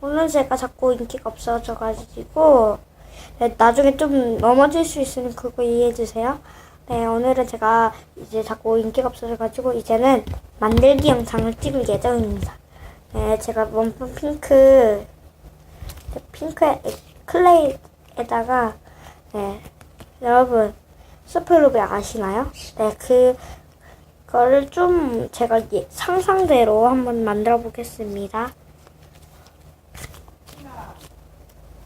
오늘 제가 자꾸 인기가 없어져가지고 네, 나중에 좀 넘어질 수 있으니 그거 이해해주세요. 네, 오늘은 제가 이제 자꾸 인기가 없어져가지고 이제는 만들기 영상을 찍을 예정입니다. 네, 제가 원품 핑크 핑크 클레이에다가 네, 여러분 스프루브 아시나요? 네, 그 거를 좀 제가 예- 상상대로 한번 만들어 보겠습니다.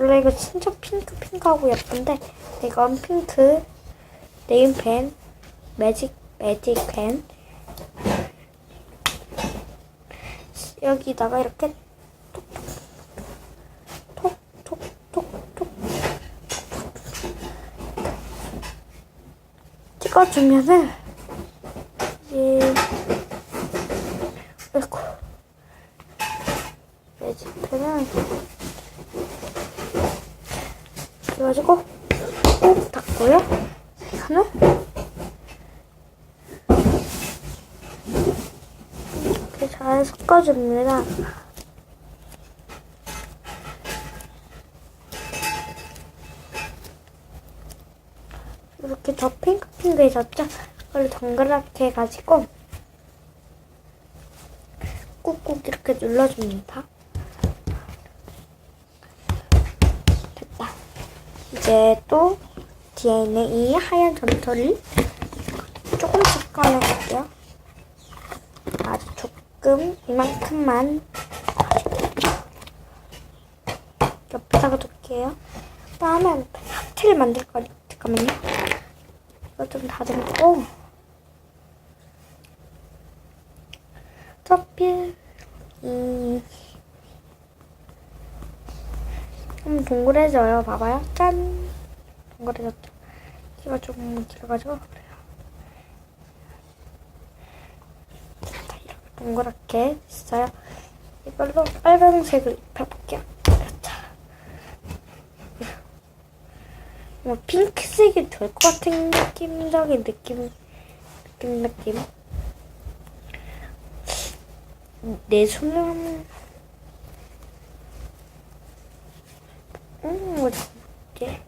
원래 이거 진짜 핑크 핑크하고 예쁜데 이건 핑크 네임펜 매직 매직 펜. 여기다가 이렇게 톡톡톡톡톡. 찍어주면은 이 아이고 매직펜은 그래가지고 꼭 닦고요. 이거는 이렇게 잘 섞어줍니다. 이렇게 더 핑크핑크해졌죠? 그걸 동그랗게 해가지고 꾹꾹 이렇게 눌러줍니다. 이제 또 뒤에 있는 이 하얀 점토를 조금씩 꺼내볼게요. 아주 조금 이만큼만 옆에다가 둘게요. 다음에 하트를 만들 거니 잠깐만요. 이거 좀 다듬고 터필 이 좀 동그래져요. 봐봐요. 짠! 동그래졌죠. 키가 좀 길어가지고 그래요. 자, 이렇게 동그랗게 있어요. 이걸로 빨간색을 입혀볼게요. 자. 뭐 핑크색이 될 것 같은 느낌적인 느낌, 느낌, 느낌. 내 손을 한번 음, 볼게.